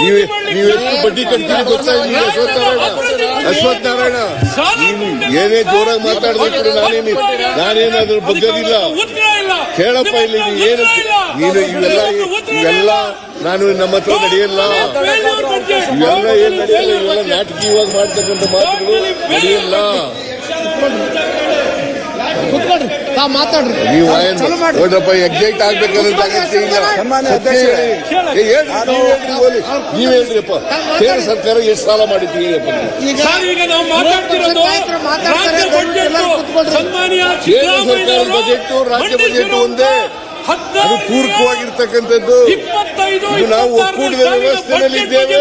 ನೀವೇ ಎಷ್ಟು ಬಡ್ಡಿ ಕಟ್ತೀರಿ ಗೊತ್ತಾ ಅಶ್ವಥ್ ನಾರಾಯಣ ಅಶ್ವಥ್ ನಾರಾಯಣ ನೀನು ಏನೇ ಜೋರಾಗಿ ಮಾತಾಡ್ಬೇಕು ನಾನೇನು ನಾನೇನು ಅದ್ರ ಬಗ್ಗದಿಲ್ಲ. ಕೇಳಪ್ಪ ಇಲ್ಲಿ ಏನು ನೀನು ಇವೆಲ್ಲ ಇವೆಲ್ಲ ನಾನು ನಮ್ಮ ಹತ್ರ ನಡೆಯಲ್ಲ. ಇವೆಲ್ಲ ಏನ್ ನಡೆಯಲ್ಲ? ಇವೆಲ್ಲ ನಾಟಕೀಯವಾಗಿ ಮಾಡ್ತಕ್ಕಂಥ ಮಾತುಗಳು ನಡೆಯಲ್ಲ. ತಾವ್ ಮಾತಾಡ್ರಿ. ನೀವು ನೋಡ್ರಪ್ಪ ಎಕ್ಸೈಟ್ ನೀವ್ ಹೇಳ್ರಿಪ್ಪ. ಕೇಂದ್ರ ಸರ್ಕಾರ ಎಷ್ಟು ಸಾಲ ಮಾಡಿದ್ದೀವಿ ಈಗ ನಾವು ಮಾತಾಡ್ತಿರೋದು ರಾಜ್ಯ ಬಜೆಟ್ ರಾಜ್ಯ ಒಂದೇ. ಅದು ಪೂರಕವಾಗಿರ್ತಕ್ಕಂಥದ್ದು. ನಾವು ಒಕ್ಕೂಟದ ವ್ಯವಸ್ಥೆಯಲ್ಲಿ ಇದ್ದೇವೆ.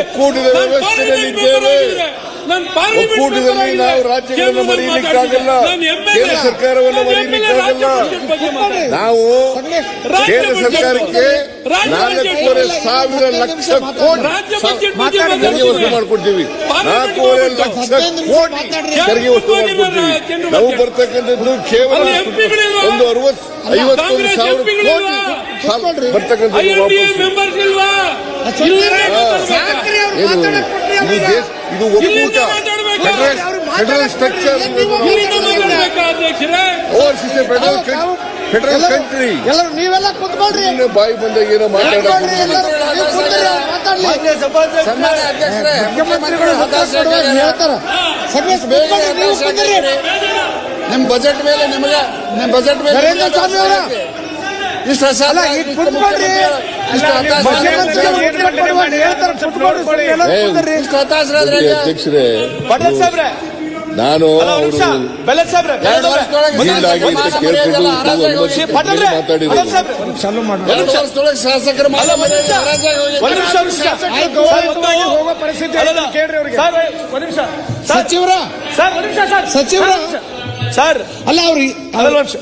ಒಕ್ಕೂಟದ ನಾನು ವ್ಯವಸ್ಥೆಯಲ್ಲಿದ್ದೇವೆ. ಒಕ್ಕೂಟದಲ್ಲಿ. ನಾವು ರಾಜ್ಯಗಳನ್ನು ಮರೆಯಲಿಕ್ಕಾಗಲ್ಲ. ಕೇಂದ್ರ ಸರ್ಕಾರವನ್ನು ಮರೆಯಲಿಕ್ಕಾಗಲ್ಲ. ನಾವು ರಾಜ್ಯ ಕೇಂದ್ರ ಸರ್ಕಾರಕ್ಕೆ ನಾಲ್ಕೂವರೆ ಸಾವಿರ ಲಕ್ಷ ಕೋಟಿ. ತೆರಿಗೆ ವಸೂಲು ಮಾಡಿಕೊಡ್ತೀವಿ ನಾಲ್ಕೂವರೆ ಲಕ್ಷ ಕೋಟಿ. ತೆರಿಗೆ ವಸೂಲು ಮಾಡಿಕೊಡ್ತೀವಿ ನಾವು. ಬರ್ತಕ್ಕಂಥದ್ದು ಕೇವಲ? ಒಂದು ಅರವತ್ ಐವತ್ತೊಂದು ಸಾವಿರ? ಕೋಟಿ ಬರ್ತಕ್ಕಂಥದ್ದು ವಾಪಸ್ ಇದು. ಒಕ್ಕೂಟ federal structure overseas federal country ಎಲ್ಲರೂ ನೀವೆಲ್ಲ ಕುತ್ಕೊಳ್ರಿ. ಬಾಯಿ ಬಂದಾಗ ಏನೋ ಮಾತಾಡೋದು. ನೀವು ನಿಮ್ ಬಜೆಟ್ ಮೇಲೆ ನಿಮಗೆ ನಿಮ್ ಬಜೆಟ್ ಮೇಲೆ ನರೇಂದ್ರ ಸ್ವಾಮಿ ಅವರ. ಇಷ್ಟು ಅಲ್ಲ, ಈಗ ಇಷ್ಟು ಕುತ್ಕೊಳ್ರಿ. ಇಷ್ಟ ಹತಾಶ ಅಧ್ಯಕ್ಷರೇ ಪಟೇಲ್ ಸಾಹೇಬ್ರೆ ನಾನು ಬೆಲ್ಲದ್ ಸಾಹೇಬ್ರೆ ಶಾಸಕರ. ಸರ್, ಒಂದ್ ನಿಮಿಷ. ಸಚಿವರ. ಸರ್, ಒಂದ್ ನಿಮಿಷ, ಸರ್. ಸಚಿವರ. ಸರ್. ಅಲ್ಲ ಅವ್ರಿ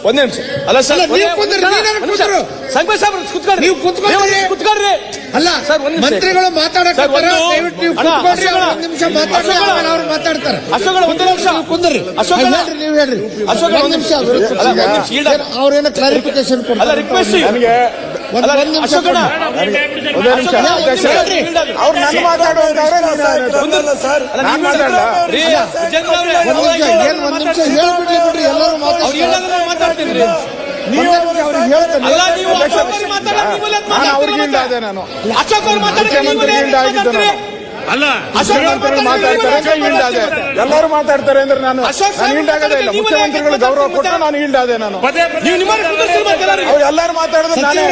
ಒಂದೇ ಒಂದ್ ನಿಮಿಷ, ಅಲ್ಲ ಸರ್ ನೀವು ಕುತ್ಕೊಳ್ರಿ ನೀವು ಕುತ್ಕೊಳ್ರಿ. ಅಲ್ಲ ಸರ್, ಒಂದ್ ನಿಮಿಷ. ಮಂತ್ರಿಗಳು ಮಾತಾಡಕ್ ಸರ್, ಒಂದು- ದಯವಿಟ್ಟು ನೀವು ಅಣ್ಣ, ಕುತ್ಕೊಳ್ರಿ ಅವ್ರು ಅಶೋಕ ಒಂದ್ ನಿಮಿಷ ಮಾತಾಡ್ರಿ ಅವ್ರು ಮಾತಾಡ್ತಾರೆ. ನೀವು ಕುಂದ್ರಿ. ಹೇಳ್ರಿ ನೀವು ಹೇಳ್ರಿ. ಅಶೋಕ ಒಂದ್ ಒಂದ್ ನಿಮಿಷ ಅವ್ರೇನೋ ಕ್ಲಾರಿಫಿಕೇಶನ್ ಎಲ್ಲರೂ ಮಾತಾಡ್ತಾರೆ ಮಾತಾಡ್ತೀನಿ ರೀ. ಅವ್ರಿಗೆ ಹೇಳ್ತಾನೆ. ಅಲ್ಲ ನೀವು ಅವ್ರಿಗೆ ನಾನು. ನಾನು. ಮುಖ್ಯಮಂತ್ರಿಯಿಂದ ಮುಖ್ಯಮಂತ್ರಿಗಳು ಮಾತಾಡ್ತಾರೆ, ಹಿಂಡಾದೆ. ಎಲ್ಲರೂ ಮಾತಾಡ್ತಾರೆ ಅಂದ್ರೆ ನಾನು ನಾನು ಹಿಂಡಾಗದೇ ಇಲ್ಲ. ಮುಖ್ಯಮಂತ್ರಿಗಳು ಗೌರವ ಕೊಟ್ಟು ನಾನು ಹಿಂಡಾದೆ ನಾನು. ಅವ್ರು ಎಲ್ಲರೂ ಮಾತಾಡಿದ್ರೆ ನಾನೇ